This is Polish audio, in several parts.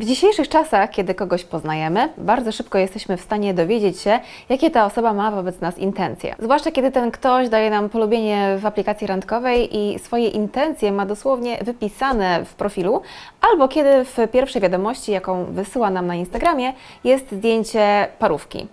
W dzisiejszych czasach, kiedy kogoś poznajemy, bardzo szybko jesteśmy w stanie dowiedzieć się, jakie ta osoba ma wobec nas intencje. Zwłaszcza kiedy ten ktoś daje nam polubienie w aplikacji randkowej i swoje intencje ma dosłownie wypisane w profilu, albo kiedy w pierwszej wiadomości, jaką wysyła nam na Instagramie, jest zdjęcie parówki.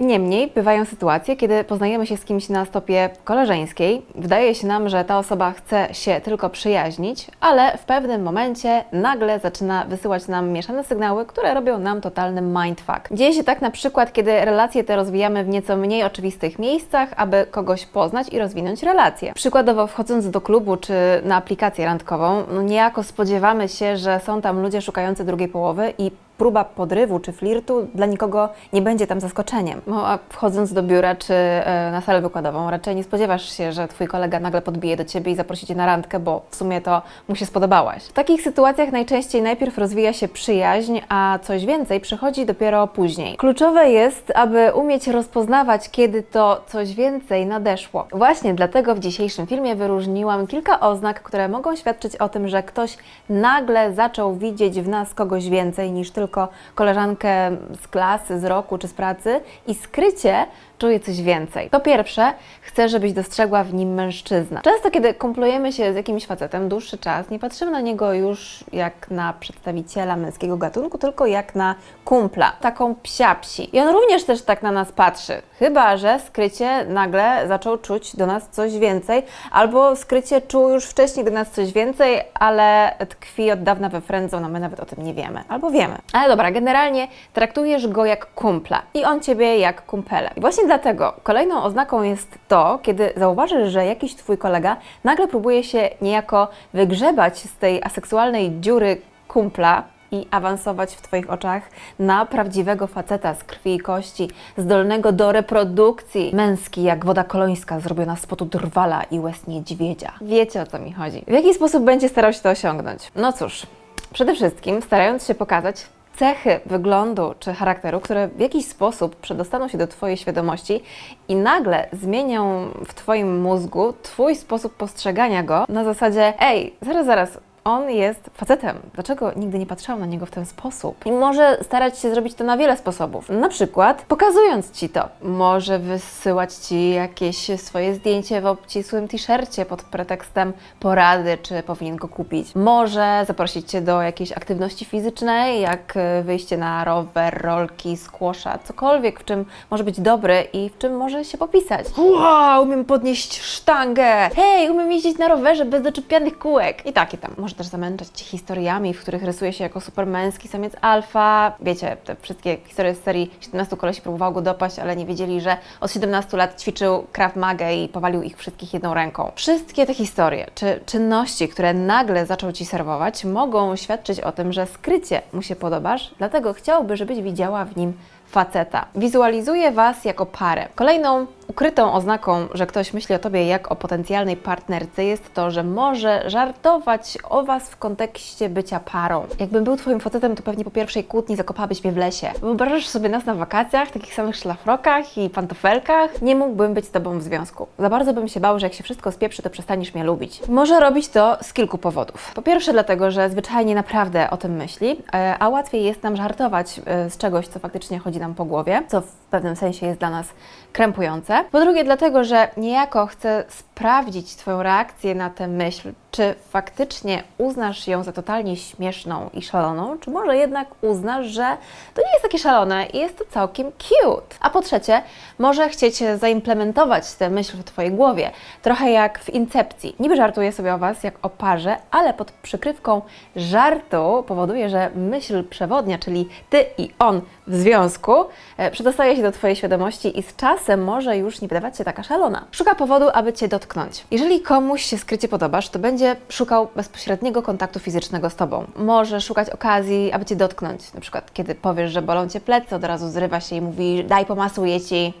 Niemniej bywają sytuacje, kiedy poznajemy się z kimś na stopie koleżeńskiej, wydaje się nam, że ta osoba chce się tylko przyjaźnić, ale w pewnym momencie nagle zaczyna wysyłać nam mieszane sygnały, które robią nam totalny mindfuck. Dzieje się tak na przykład, kiedy relacje te rozwijamy w nieco mniej oczywistych miejscach, aby kogoś poznać i rozwinąć relacje. Przykładowo wchodząc do klubu czy na aplikację randkową, no niejako spodziewamy się, że są tam ludzie szukający drugiej połowy i próba podrywu czy flirtu dla nikogo nie będzie tam zaskoczeniem. No, a wchodząc do biura czy e, na salę wykładową, raczej nie spodziewasz się, że twój kolega nagle podbije do ciebie i zaprosi cię na randkę, bo w sumie to mu się spodobałaś. W takich sytuacjach najczęściej najpierw rozwija się przyjaźń, a coś więcej przychodzi dopiero później. Kluczowe jest, aby umieć rozpoznawać, kiedy to coś więcej nadeszło. Właśnie dlatego w dzisiejszym filmie wyróżniłam kilka oznak, które mogą świadczyć o tym, że ktoś nagle zaczął widzieć w nas kogoś więcej niż tylko koleżankę z klasy, z roku czy z pracy i skrycie czuje coś więcej. Po pierwsze, chcę, żebyś dostrzegła w nim mężczyznę. Często, kiedy kumplujemy się z jakimś facetem dłuższy czas, nie patrzymy na niego już jak na przedstawiciela męskiego gatunku, tylko jak na kumpla, taką psiapsi. I on również też tak na nas patrzy. Chyba, że skrycie nagle zaczął czuć do nas coś więcej, albo skrycie czuł już wcześniej do nas coś więcej, ale tkwi od dawna we friendzone, a my nawet o tym nie wiemy. Albo wiemy. Ale dobra, generalnie traktujesz go jak kumpla i on ciebie jak kumpele. I właśnie dlatego kolejną oznaką jest to, kiedy zauważysz, że jakiś twój kolega nagle próbuje się niejako wygrzebać z tej aseksualnej dziury kumpla, i awansować w Twoich oczach na prawdziwego faceta z krwi i kości, zdolnego do reprodukcji, męski jak woda kolońska zrobiona z potu drwala i łez niedźwiedzia. Wiecie o co mi chodzi. W jaki sposób będzie starał się to osiągnąć? No cóż, przede wszystkim starając się pokazać cechy wyglądu czy charakteru, które w jakiś sposób przedostaną się do Twojej świadomości i nagle zmienią w Twoim mózgu Twój sposób postrzegania go na zasadzie: Ej, zaraz, zaraz, on jest facetem. Dlaczego nigdy nie patrzyłam na niego w ten sposób? I może starać się zrobić to na wiele sposobów. Na przykład pokazując ci to. Może wysyłać ci jakieś swoje zdjęcie w obcisłym t-shircie pod pretekstem porady, czy powinien go kupić. Może zaprosić cię do jakiejś aktywności fizycznej, jak wyjście na rower, rolki, squasha, cokolwiek, w czym może być dobry i w czym może się popisać. Wow, umiem podnieść sztangę! Hej, umiem jeździć na rowerze bez doczepianych kółek! I takie tam. Też zamęczać cię historiami, w których rysuje się jako supermęski samiec alfa. Wiecie, te wszystkie historie z serii 17 kolesi próbowało go dopaść, ale nie wiedzieli, że od 17 lat ćwiczył Krav Maga i powalił ich wszystkich jedną ręką. Wszystkie te historie, czy czynności, które nagle zaczął ci serwować, mogą świadczyć o tym, że skrycie mu się podobasz, dlatego chciałby, żebyś widziała w nim faceta. Wizualizuje Was jako parę. Kolejną ukrytą oznaką, że ktoś myśli o Tobie jak o potencjalnej partnerce jest to, że może żartować o Was w kontekście bycia parą. Jakbym był Twoim facetem, to pewnie po pierwszej kłótni zakopałabyś mnie w lesie. Wyobrażasz sobie nas na wakacjach, takich samych szlafrokach i pantofelkach? Nie mógłbym być z Tobą w związku. Za bardzo bym się bał, że jak się wszystko spieprzy, to przestaniesz mnie lubić. Może robić to z kilku powodów. Po pierwsze dlatego, że zwyczajnie naprawdę o tym myśli, e, a łatwiej jest nam żartować e, z czegoś, co faktycznie chodzi nam po głowie, co w pewnym sensie jest dla nas krępujące. Po drugie, dlatego, że niejako chcę sprawdzić Twoją reakcję na tę myśl, czy faktycznie uznasz ją za totalnie śmieszną i szaloną, czy może jednak uznasz, że to nie jest takie szalone i jest to całkiem cute. A po trzecie, może chcieć zaimplementować tę myśl w Twojej głowie, trochę jak w Incepcji. Niby żartuję sobie o Was jak o parze, ale pod przykrywką żartu powoduje, że myśl przewodnia, czyli Ty i on w związku, e, przedostaje się do Twojej świadomości i z czasem może już nie wydawać się taka szalona. Szuka powodu, aby Cię dotknąć. Jeżeli komuś się skrycie podobasz, to będzie szukał bezpośredniego kontaktu fizycznego z Tobą. Może szukać okazji, aby Cię dotknąć. Na przykład, kiedy powiesz, że bolą Cię plecy, od razu zrywa się i mówi, daj pomasuję Ci.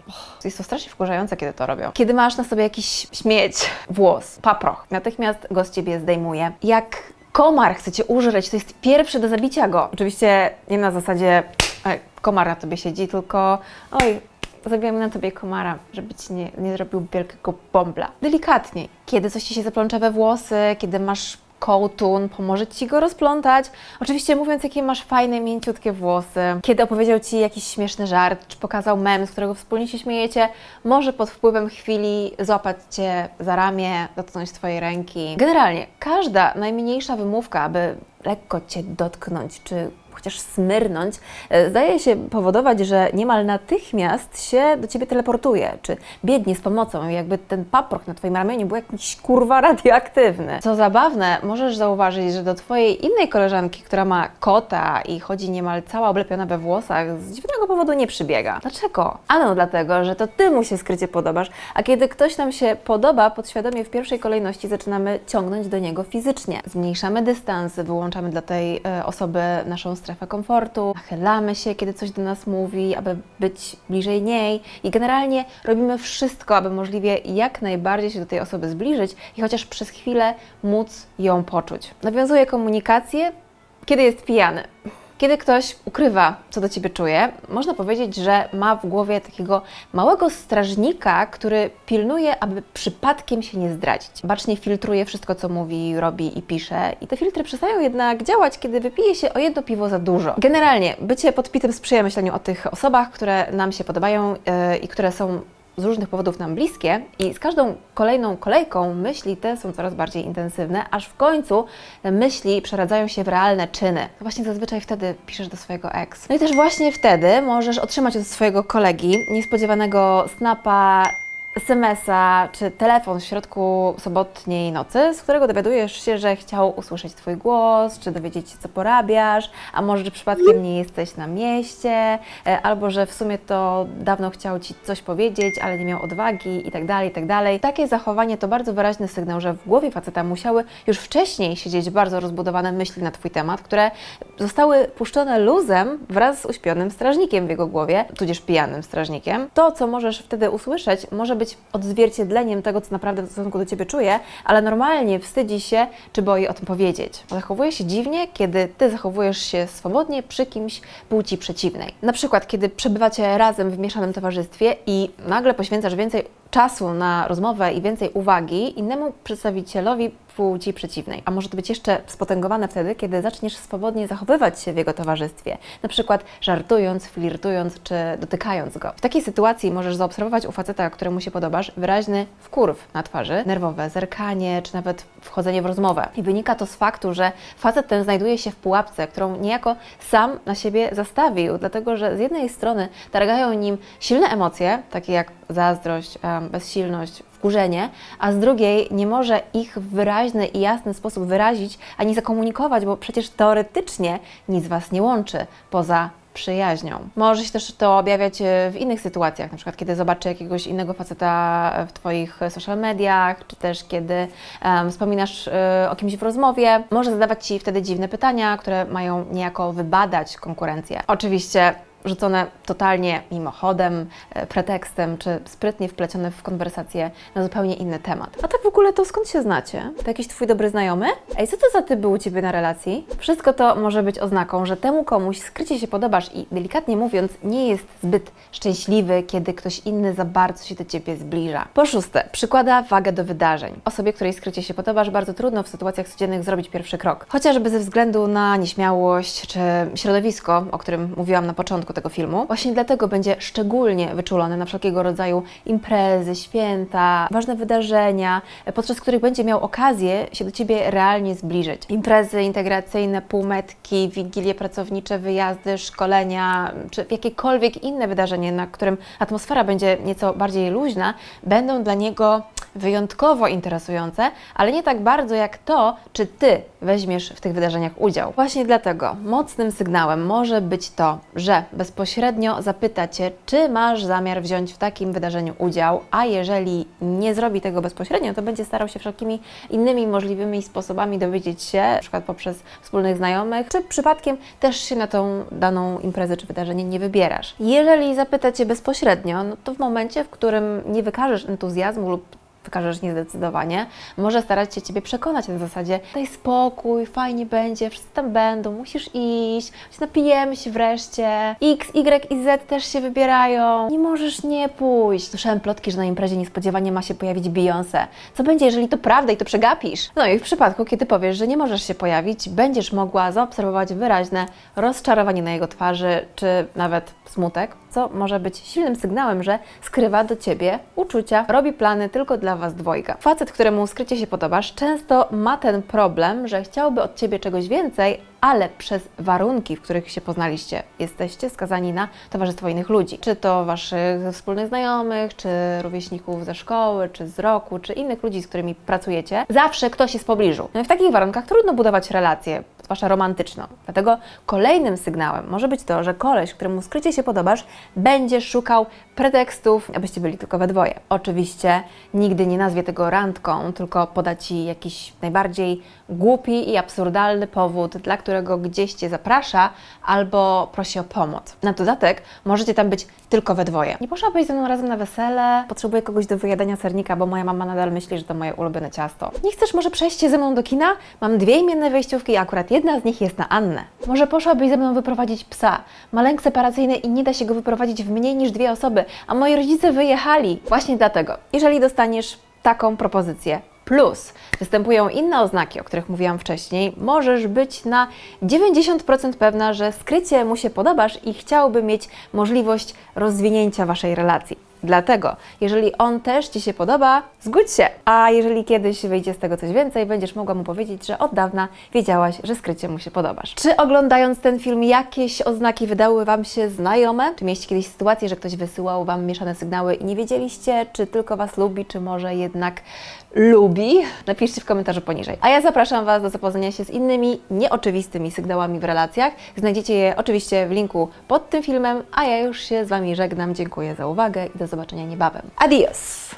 Jest to strasznie wkurzające, kiedy to robią. Kiedy masz na sobie jakiś śmieć, włos, paproch, natychmiast go z Ciebie zdejmuje. Jak komar chce Cię użreć, to jest pierwszy do zabicia go. Oczywiście nie na zasadzie, komar na Tobie siedzi, tylko oj, zabijamy na Tobie komara, żeby Ci nie, nie zrobił wielkiego bombla. Delikatniej. Kiedy coś Ci się zaplącza we włosy, kiedy masz kołtun, pomoże Ci go rozplątać. Oczywiście mówiąc, jakie masz fajne, mięciutkie włosy. Kiedy opowiedział Ci jakiś śmieszny żart, czy pokazał mem, z którego wspólnie się śmiejecie, może pod wpływem chwili złapać Cię za ramię, dotknąć Twojej ręki. Generalnie, każda najmniejsza wymówka, aby lekko Cię dotknąć, czy chociaż smyrnąć, e, zdaje się powodować, że niemal natychmiast się do Ciebie teleportuje, czy biegnie z pomocą, jakby ten paproch na Twoim ramieniu był jakiś kurwa radioaktywny. Co zabawne, możesz zauważyć, że do Twojej innej koleżanki, która ma kota i chodzi niemal cała oblepiona we włosach, z dziwnego powodu nie przybiega. Dlaczego? Ano dlatego, że to Ty mu się skrycie podobasz, a kiedy ktoś nam się podoba, podświadomie w pierwszej kolejności zaczynamy ciągnąć do niego fizycznie. Zmniejszamy dystansy, wyłączamy dla tej e, osoby naszą strefę komfortu, nachylamy się, kiedy coś do nas mówi, aby być bliżej niej i generalnie robimy wszystko, aby możliwie jak najbardziej się do tej osoby zbliżyć i chociaż przez chwilę móc ją poczuć. Nawiązuje komunikację, kiedy jest pijany. Kiedy ktoś ukrywa, co do ciebie czuje, można powiedzieć, że ma w głowie takiego małego strażnika, który pilnuje, aby przypadkiem się nie zdradzić. Bacznie filtruje wszystko, co mówi, robi i pisze, i te filtry przestają jednak działać, kiedy wypije się o jedno piwo za dużo. Generalnie, bycie podpitym sprzyja myśleniu o tych osobach, które nam się podobają yy, i które są z różnych powodów nam bliskie i z każdą kolejną kolejką myśli te są coraz bardziej intensywne, aż w końcu myśli przeradzają się w realne czyny. To właśnie zazwyczaj wtedy piszesz do swojego ex. No i też właśnie wtedy możesz otrzymać od swojego kolegi niespodziewanego snapa, SMS-a czy telefon w środku sobotniej nocy, z którego dowiadujesz się, że chciał usłyszeć Twój głos, czy dowiedzieć się, co porabiasz, a może, że przypadkiem nie jesteś na mieście, e, albo że w sumie to dawno chciał Ci coś powiedzieć, ale nie miał odwagi i tak dalej, i tak. Takie zachowanie to bardzo wyraźny sygnał, że w głowie faceta musiały już wcześniej siedzieć bardzo rozbudowane myśli na Twój temat, które zostały puszczone luzem wraz z uśpionym strażnikiem w jego głowie, tudzież pijanym strażnikiem. To, co możesz wtedy usłyszeć, może być odzwierciedleniem tego, co naprawdę w stosunku do Ciebie czuje, ale normalnie wstydzi się, czy boi o tym powiedzieć. Zachowuje się dziwnie, kiedy Ty zachowujesz się swobodnie przy kimś płci przeciwnej. Na przykład, kiedy przebywacie razem w mieszanym towarzystwie i nagle poświęcasz więcej czasu na rozmowę i więcej uwagi innemu przedstawicielowi płci przeciwnej. A może to być jeszcze spotęgowane wtedy, kiedy zaczniesz swobodnie zachowywać się w jego towarzystwie, na przykład żartując, flirtując czy dotykając go. W takiej sytuacji możesz zaobserwować u faceta, któremu się podobasz, wyraźny wkurw na twarzy, nerwowe zerkanie czy nawet wchodzenie w rozmowę. I wynika to z faktu, że facet ten znajduje się w pułapce, którą niejako sam na siebie zastawił, dlatego że z jednej strony targają nim silne emocje, takie jak zazdrość, bezsilność, wkurzenie, a z drugiej nie może ich w wyraźny i jasny sposób wyrazić ani zakomunikować, bo przecież teoretycznie nic Was nie łączy poza przyjaźnią. Może się też to objawiać e, w innych sytuacjach, na przykład kiedy zobaczy jakiegoś innego faceta w Twoich social mediach, czy też kiedy um, wspominasz e, o kimś w rozmowie. Może zadawać Ci wtedy dziwne pytania, które mają niejako wybadać konkurencję. Oczywiście rzucone totalnie mimochodem, e, pretekstem, czy sprytnie wplecione w konwersację na zupełnie inny temat. A tak w ogóle to skąd się znacie? To jakiś Twój dobry znajomy? Ej, co to za typ był u Ciebie na relacji? Wszystko to może być oznaką, że temu komuś skrycie się podobasz i delikatnie mówiąc nie jest zbyt szczęśliwy, kiedy ktoś inny za bardzo się do Ciebie zbliża. Po szóste, przykłada wagę do wydarzeń. Osobie, której skrycie się podobasz, bardzo trudno w sytuacjach codziennych zrobić pierwszy krok. Chociażby ze względu na nieśmiałość czy środowisko, o którym mówiłam na początku tego filmu. Właśnie dlatego będzie szczególnie wyczulony na wszelkiego rodzaju imprezy, święta, ważne wydarzenia, podczas których będzie miał okazję się do Ciebie realnie zbliżyć. Imprezy integracyjne, półmetki, wigilie pracownicze, wyjazdy, szkolenia, czy jakiekolwiek inne wydarzenie, na którym atmosfera będzie nieco bardziej luźna, będą dla niego wyjątkowo interesujące, ale nie tak bardzo jak to, czy Ty weźmiesz w tych wydarzeniach udział. Właśnie dlatego mocnym sygnałem może być to, że bezpośrednio zapyta Cię, czy masz zamiar wziąć w takim wydarzeniu udział, a jeżeli nie zrobi tego bezpośrednio, to będzie starał się wszelkimi innymi możliwymi sposobami dowiedzieć się, przykład poprzez wspólnych znajomych, czy przypadkiem też się na tą daną imprezę czy wydarzenie nie wybierasz. Jeżeli zapyta Cię bezpośrednio, no to w momencie, w którym nie wykażesz entuzjazmu lub wykażesz niezdecydowanie, może starać się Ciebie przekonać na zasadzie daj spokój, fajnie będzie, wszyscy tam będą, musisz iść, napijemy się wreszcie, X, Y i Z też się wybierają, nie możesz nie pójść. Słyszałem plotki, że na imprezie niespodziewanie ma się pojawić Beyoncé. Co będzie, jeżeli to prawda i to przegapisz? No i w przypadku, kiedy powiesz, że nie możesz się pojawić, będziesz mogła zaobserwować wyraźne rozczarowanie na jego twarzy, czy nawet smutek, co może być silnym sygnałem, że skrywa do Ciebie uczucia, robi plany tylko dla Was dwojga. Facet, któremu skrycie się podobasz, często ma ten problem, że chciałby od Ciebie czegoś więcej, ale przez warunki, w których się poznaliście, jesteście skazani na towarzystwo innych ludzi. Czy to Waszych wspólnych znajomych, czy rówieśników ze szkoły, czy z roku, czy innych ludzi, z którymi pracujecie. Zawsze ktoś jest w pobliżu. No i w takich warunkach trudno budować relacje, zwłaszcza romantyczną. Dlatego kolejnym sygnałem może być to, że koleś, któremu skrycie się podobasz, będzie szukał pretekstów, abyście byli tylko we dwoje. Oczywiście nigdy nie nazwie tego randką, tylko poda Ci jakiś najbardziej głupi i absurdalny powód, dla którego gdzieś Cię zaprasza albo prosi o pomoc. Na dodatek możecie tam być tylko we dwoje. Nie poszłabyś ze mną razem na wesele? Potrzebuję kogoś do wyjadania sernika, bo moja mama nadal myśli, że to moje ulubione ciasto. Nie chcesz może przejść się ze mną do kina? Mam dwie imienne wejściówki i akurat jedna z nich jest na Annę. Może poszłabyś ze mną wyprowadzić psa? Ma lęk separacyjny i nie da się go wyprowadzić w mniej niż dwie osoby, a moi rodzice wyjechali. Właśnie dlatego, jeżeli dostaniesz taką propozycję, plus występują inne oznaki, o których mówiłam wcześniej, możesz być na 90% pewna, że skrycie mu się podobasz i chciałby mieć możliwość rozwinięcia Waszej relacji. Dlatego, jeżeli on też Ci się podoba, zgódź się. A jeżeli kiedyś wyjdzie z tego coś więcej, będziesz mogła mu powiedzieć, że od dawna wiedziałaś, że skrycie mu się podobasz. Czy oglądając ten film jakieś oznaki wydały Wam się znajome? Czy mieliście kiedyś sytuację, że ktoś wysyłał Wam mieszane sygnały i nie wiedzieliście, czy tylko Was lubi, czy może jednak lubi? Napiszcie w komentarzu poniżej. A ja zapraszam Was do zapoznania się z innymi nieoczywistymi sygnałami w relacjach. Znajdziecie je oczywiście w linku pod tym filmem, a ja już się z Wami żegnam. Dziękuję za uwagę i do zobaczenia niebawem. Adios!